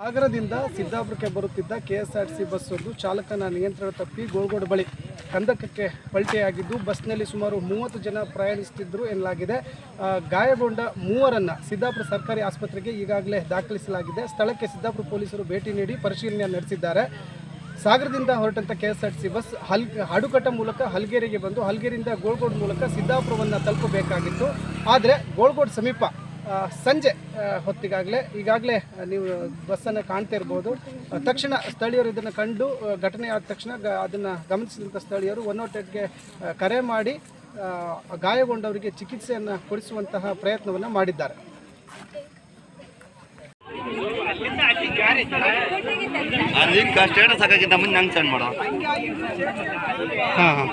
ಸಾಗರದಿಂದ ಸಿದ್ದಾಪುರಕ್ಕೆ ಬರುತ್ತಿದ್ದ ಕೆಎಸ್ಆರ್ಟಿಸಿ ಬಸ್ ಒಂದು ಚಾಲಕನ ನಿಯಂತ್ರಣ ತಪ್ಪಿ ಗೋಳ್ಗೋಡು ಬಳಿ ಕಂದಕಕ್ಕೆ ಪಲ್ಟೆಯಾಗಿದ್ದು, ಬಸ್ನಲ್ಲಿ ಸುಮಾರು ಮೂವತ್ತು ಜನ ಪ್ರಯಾಣಿಸುತ್ತಿದ್ದರು ಎನ್ನಲಾಗಿದೆ. ಗಾಯಗೊಂಡ ಮೂವರನ್ನು ಸಿದ್ದಾಪುರ ಸರ್ಕಾರಿ ಆಸ್ಪತ್ರೆಗೆ ಈಗಾಗಲೇ ದಾಖಲಿಸಲಾಗಿದೆ. ಸ್ಥಳಕ್ಕೆ ಸಿದ್ದಾಪುರ ಪೊಲೀಸರು ಭೇಟಿ ನೀಡಿ ಪರಿಶೀಲನೆ ನಡೆಸಿದ್ದಾರೆ. ಸಾಗರದಿಂದ ಹೊರಟಂಥ K S R C bus ಹಲ್ ಹಾಡುಕಟ್ಟ ಮೂಲಕ ಹಲ್ಗೇರಿಗೆ ಬಂದು ಹಲ್ಗೇರಿಯಿಂದ ಗೋಳ್ಗೋಡ್ ಮೂಲಕ ಸಿದ್ದಾಪುರವನ್ನು ತಲುಪಬೇಕಾಗಿತ್ತು. ಆದರೆ ಗೋಳ್ಗೋಡ್ ಸಮೀಪ ಸಂಜೆ ಹೊತ್ತಿಗಾಗಲೇ ಈಗಾಗಲೇ ನೀವು ಬಸ್ಸನ್ನು ಕಾಣ್ತಾ ಇರ್ಬೋದು. ತಕ್ಷಣ ಸ್ಥಳೀಯರು ಇದನ್ನು ಕಂಡು ಘಟನೆ ಆದ ತಕ್ಷಣ ಗ ಅದನ್ನು ಗಮನಿಸಿದಂಥ ಸ್ಥಳೀಯರು ಒನ್ ನಾಟ್ ಏಟ್ಗೆ ಕರೆ ಮಾಡಿ ಗಾಯಗೊಂಡವರಿಗೆ ಚಿಕಿತ್ಸೆಯನ್ನು ಕೊಡಿಸುವಂತಹ ಪ್ರಯತ್ನವನ್ನು ಮಾಡಿದ್ದಾರೆ. ಸ್ಟೇಟಸ್ ಮುಂದೆ ಸೆಂಡ್ ಮಾಡೋ. ಹಾಂ ಹಾಂ.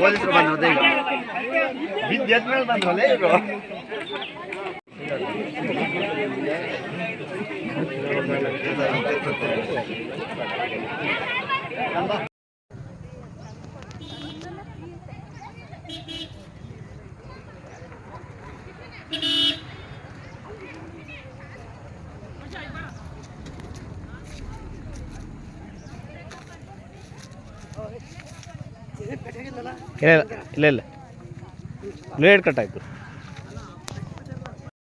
ಪೊಲೀಸರು ಬಂದ್ರದೆ ಈಗ ಬಿದ್ದು ಎದ್ದ ಮೇಲೆ ಬಂದ್ರಲ್ಲ ಇವರು ಇಲ್ಲ ಇಲ್ಲ ಇಲ್ಲ. ಇಲ್ಲ ಬ್ಲೇಡ್ ಕಟ್ ಆಯಿತು.